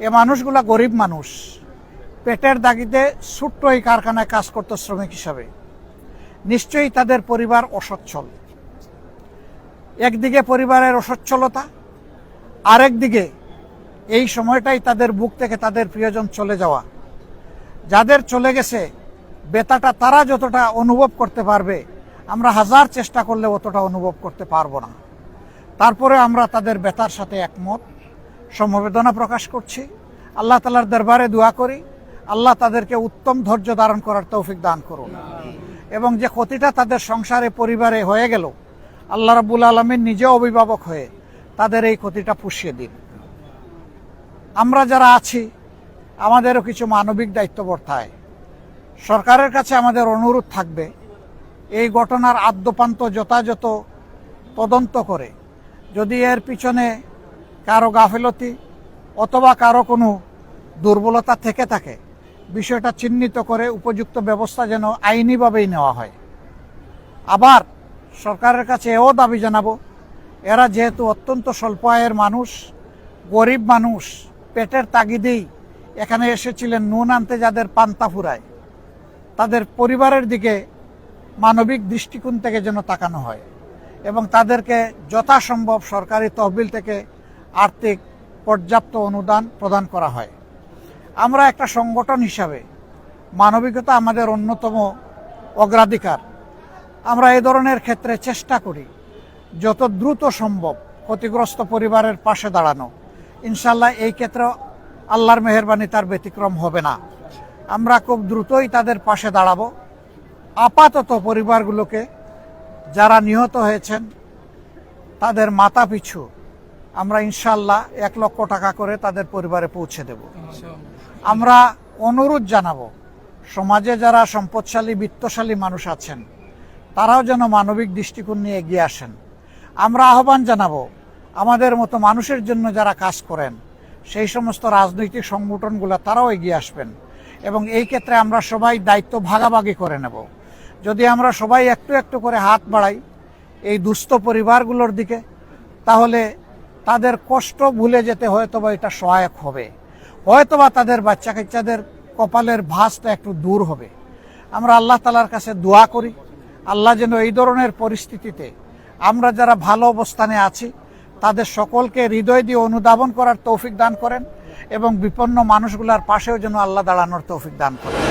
এ মানুষগুলা গরিব মানুষ। পেটের দাগিতে ছোট্ট এই কারখানায় কাজ করতো শ্রমিক হিসাবে। নিশ্চয়ই তাদের পরিবার অসচ্ছল। একদিকে পরিবারের অসচ্ছলতা আরেক দিকে এই সময়টাই তাদের বুক থেকে তাদের প্রিয়জন চলে যাওয়া। যাদের চলে গেছে, বেতাটা তারা যতটা অনুভব করতে পারবে, আমরা হাজার চেষ্টা করলে অতটা অনুভব করতে পারব না। তারপরে আমরা তাদের বেতার সাথে একমত। সমবেদনা প্রকাশ করছি। আল্লাহ তালার দরবারে দোয়া করি। আল্লাহ তাদেরকে উত্তম ধৈর্য ধারণ করার তৌফিক দান করুন। এবং যে ক্ষতিটা তাদের সংসারে, পরিবারে হয়ে গেল, আল্লাহ রাবুল আলমীর নিজে অভিভাবক হয়ে তাদের এই ক্ষতিটা পুষিয়ে দিন। আমরা যারা আছি, আমাদেরও কিছু মানবিক দায়িত্ব বর্তায় সরকারের কাছে আমাদের অনুরোধ থাকবে, এই ঘটনার আদ্যপান্ত যথাযথ তদন্ত করে, যদি এর পিছনে কারও গাফিলতি অথবা কারও কোনো দুর্বলতা থেকে থাকে। বিষয়টা চিহ্নিত করে উপযুক্ত ব্যবস্থা যেন আইনিভাবেই নেওয়া হয়। আবার সরকারের কাছে এও দাবি জানাব, এরা যেহেতু অত্যন্ত স্বল্প আয়ের মানুষ, গরিব মানুষ, পেটের তাগিদেই এখানে এসেছিলেন নুন আনতে যাদের পান্তা ফুরায়। তাদের পরিবারের দিকে মানবিক দৃষ্টিকোণ থেকে যেন তাকানো হয় এবং তাদেরকে যথাসম্ভব সরকারি তহবিল থেকে আর্থিক পর্যাপ্ত অনুদান প্রদান করা হয়। আমরা একটা সংগঠন হিসাবে মানবিকতা আমাদের অন্যতম অগ্রাধিকার। আমরা এ ধরনের ক্ষেত্রে চেষ্টা করি যত দ্রুত সম্ভব ক্ষতিগ্রস্ত পরিবারের পাশে দাঁড়ানো। ইনশাল্লাহ এই ক্ষেত্রে আল্লাহর মেহরবানি তার ব্যতিক্রম হবে না। আমরা খুব দ্রুতই তাদের পাশে দাঁড়াবো। আপাতত পরিবারগুলোকে যারা নিহত হয়েছেন, তাদের মাথা পিছু আমরা ইনশাল্লাহ এক লক্ষ টাকা করে তাদের পরিবারে পৌঁছে দেব। আমরা অনুরোধ জানাব সমাজে যারা সম্পদশালী বিত্তশালী মানুষ আছেন তারাও যেন মানবিক দৃষ্টিকোণ নিয়ে এগিয়ে আসেন। আমরা আহ্বান জানাব আমাদের মতো মানুষের জন্য যারা কাজ করেন সেই সমস্ত রাজনৈতিক সংগঠনগুলো তারাও এগিয়ে আসবেন এবং এই ক্ষেত্রে আমরা সবাই দায়িত্ব ভাগাভাগি করে নেব। যদি আমরা সবাই একটু একটু করে হাত বাড়াই এই দুস্থ পরিবারগুলোর দিকে তাহলে তাদের কষ্ট ভুলে যেতে হয়তোবা এটা সহায়ক হবে। হয়তোবা তাদের বাচ্চা কাচ্চাদের কপালের ভাসটা একটু দূর হবে। আমরা আল্লাহ তালার কাছে দোয়া করি, আল্লাহ যেন এই ধরনের পরিস্থিতিতে আমরা যারা ভালো অবস্থানে আছি, তাদের সকলকে হৃদয় দিয়ে অনুধাবন করার তৌফিক দান করেন এবং বিপন্ন মানুষগুলার পাশেও যেন আল্লাহ দাঁড়ানোর তৌফিক দান করেন।